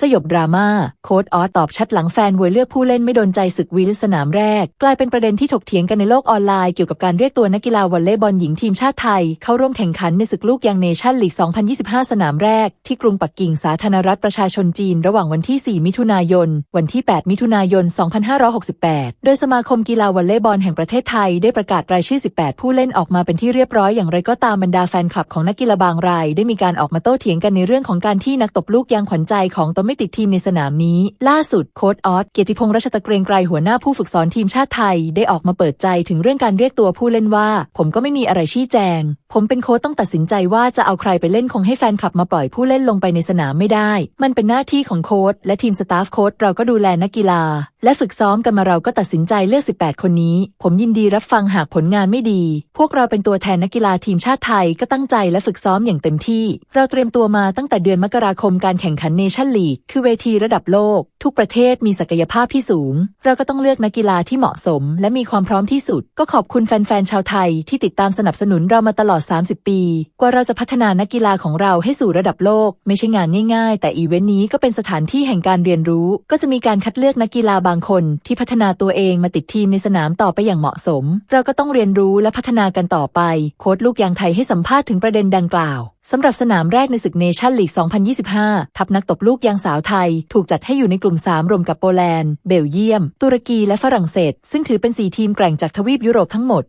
สยบดราม่าโค้ดออสตอบชัดหลังแฟนเวยเลือกผู้เล่นไม่โดนใจศึกวีลสนามแรก กลายเป็นประเด็นที่ถกเถียงกันในโลกออนไลน์เกี่ยวกับการเรียกตัวนักกีฬาวอลเลย์บอลหญิงทีมชาติไทย เข้าร่วมแข่งขันในศึกลูกยางเนชั่นลีก 2025 สนามแรก ที่กรุงปักกิ่งสาธารณรัฐประชาชนจีน ระหว่างวันที่ 4 มิถุนายน วันที่ 8 มิถุนายน 2568 โดยสมาคมกีฬาวอลเลย์บอลแห่งประเทศไทยได้ประกาศรายชื่อ 18 ผู้เล่นออกมาเป็นที่เรียบร้อยอย่างไรก็ตามบรรดาแฟนคลับของนักกีฬาบางราย ได้มีการออกมาโต้เถียงกันในเรื่องของการที่นักตบลูกยางขวัญใจของตนไม่ติดทีมในสนามนี้ ล่าสุดโค้ดออสเกียรติพงษ์รัชตะเกรงไกรหัวหน้าผู้ฝึกสอนทีมชาติไทย ได้ออกมาเปิดใจถึงเรื่องการเรียกตัวผู้เล่นว่า ผมก็ไม่มีอะไรชี้แจง ผมเป็นโค้ชต้องตัดสินใจว่าจะเอาใครไปเล่นคงให้แฟนคลับมาปล่อยผู้เล่นลงไปในสนามไม่ได้ มันเป็นหน้าที่ของโค้ชและทีมสตาฟโค้ชเราก็ดูแลนักกีฬา และฝึกซ้อมกันมาเราก็ตัดสินใจเลือก 18 คนนี้ ผมยินดีรับฟังหากผลงานไม่ดี พวกเราเป็นตัวแทนนักกีฬาทีมชาติไทยก็ตั้งใจและฝึกซ้อมอย่างเต็มที่ เราเตรียมตัวมาตั้งแต่เดือนมกราคมการแข่งขันเนชั่นลีกคือเวทีระดับโลก ทุกประเทศมีศักยภาพที่สูง เราก็ต้องเลือกนักกีฬาที่เหมาะสม และมีความพร้อมที่สุด ก็ขอบคุณแฟนๆชาวไทย ที่ติดตามสนับสนุนเรามาตลอด 30 ปี กว่าเราจะพัฒนานักกีฬาของเราให้สู่ระดับโลก ไม่ใช่งานง่ายๆ แต่อีเวนต์นี้ก็เป็นสถานที่แห่งการเรียนรู้ ก็จะมีการคัดเลือกนักกีฬาบางคน ที่พัฒนาตัวเองมาติดทีมในสนามต่อไปอย่างเหมาะสม เราก็ต้องเรียนรู้และพัฒนากันต่อไป โค้ชลูกยางไทยให้สัมภาษณ์ถึงประเด็นดังกล่าวสำหรับสนามแรกในศึกเนชั่นลีก 2025 ทัพนักตบลูกยางสาวไทย ถูกจัดให้อยู่ในกลุ่ม 3 รวมกับโปแลนด์ เบลเยียม ตุรกีและฝรั่งเศส ซึ่งถือเป็น 4 ทีมแกร่งจากทวีปยุโรปทั้งหมด